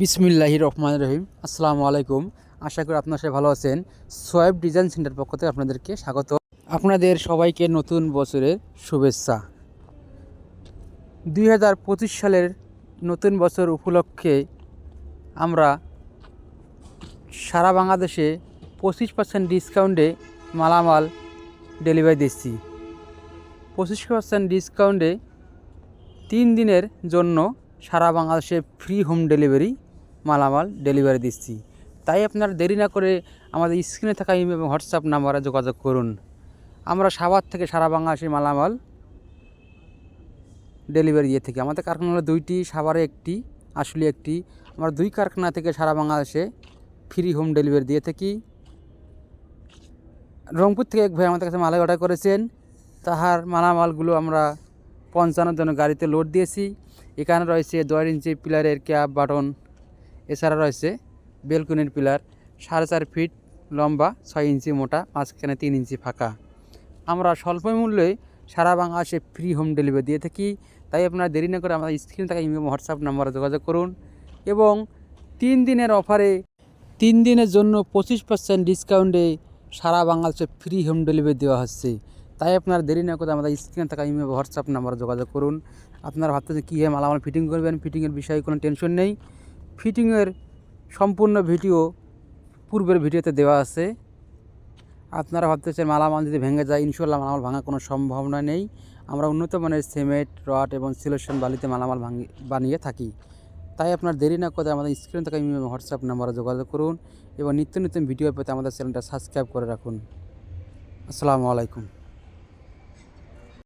বিসমিল্লাহি রহমান রহিম। আসসালামু আলাইকুম। আশা করি আপনার সবাই ভালো আছেন। সোয়েব ডিজাইন সেন্টার পক্ষ থেকে আপনাদেরকে স্বাগত। আপনাদের সবাইকে নতুন বছরের শুভেচ্ছা। দুই হাজার পঁচিশ সালের নতুন বছর উপলক্ষে আমরা সারা বাংলাদেশে পঁচিশ পার্সেন্ট ডিসকাউন্টে মালামাল ডেলিভারি দিচ্ছি। পঁচিশ পার্সেন্ট ডিসকাউন্টে তিন দিনের জন্য সারা বাংলাদেশে ফ্রি হোম ডেলিভারি মালামাল ডেলিভারি দিচ্ছি। তাই আপনারা দেরি না করে আমাদের স্ক্রিনে থাকা ইমেল এবং হোয়াটসঅ্যাপ নাম্বারে যোগাযোগ করুন। আমরা সাভার থেকে সারা বাংলাদেশে মালামাল ডেলিভারি দিয়ে থাকি। আমাদের কারখানা হলো দুইটি, সাভারে একটি আসলে একটি। আমরা দুই কারখানা থেকে সারা বাংলাদেশে ফ্রি হোম ডেলিভারি দিয়ে থাকি। রংপুর থেকে এক ভাই আমাদের কাছে মালা অর্ডার করেছেন। তাহার মালামালগুলো আমরা পঞ্চান্ন জন্য গাড়িতে লোড দিয়েছি। এখানে রয়েছে দশ ইঞ্চি পিলারের ক্যাব বাটন এছাড়া রয়েছে বেলকনির পিলার সাড়ে চার ফিট লম্বা, ছয় ইঞ্চি মোটা, মাঝখানে তিন ইঞ্চি ফাঁকা। আমরা স্বল্প মূল্যে সারা বাংলাদেশে ফ্রি হোম ডেলিভারি দিয়ে থাকি, তাই আপনারা দেরি না করে আমাদের স্ক্রিনে থাকা ইমেল হোয়াটসঅ্যাপ নাম্বারে যোগাযোগ করুন এবং তিন দিনের অফারে তিন দিনের জন্য পঁচিশ পার্সেন্ট ডিসকাউন্টে সারা বাংলাদেশে ফ্রি হোম ডেলিভারি দেওয়া হচ্ছে। তাই আপনার দেরি না করে আমাদের স্ক্রিনে থাকা ইমেল হোয়াটসঅ্যাপ নাম্বারে যোগাযোগ করুন। আপনারা ভাবতেছেন কীভাবে মালামাল ফিটিং করবেন ফিটিংয়ের বিষয়ে কোনো টেনশন নেই। ফিটিংয়ের সম্পূর্ণ ভিডিও পূর্বের ভিডিওতে দেওয়া আছে। আপনারা ভাবতেছেন মালামাল যদি ভেঙে যায় ইনশাল্লাহ মালামাল ভাঙার কোনো সম্ভাবনা নেই। আমরা উন্নত মানের সিমেন্ট, রড এবং সিলেকশন বালিতে মালামাল ভাঙি, বানিয়ে থাকি। তাই আপনার দেরি না করে আমাদের স্ক্রিন থাকা ইমেল হোয়াটসঅ্যাপ নাম্বারে যোগাযোগ করুন এবং নিত্য নতুন ভিডিও পেতে আমাদের চ্যানেলটা সাবস্ক্রাইব করে রাখুন। আসসালামু আলাইকুম।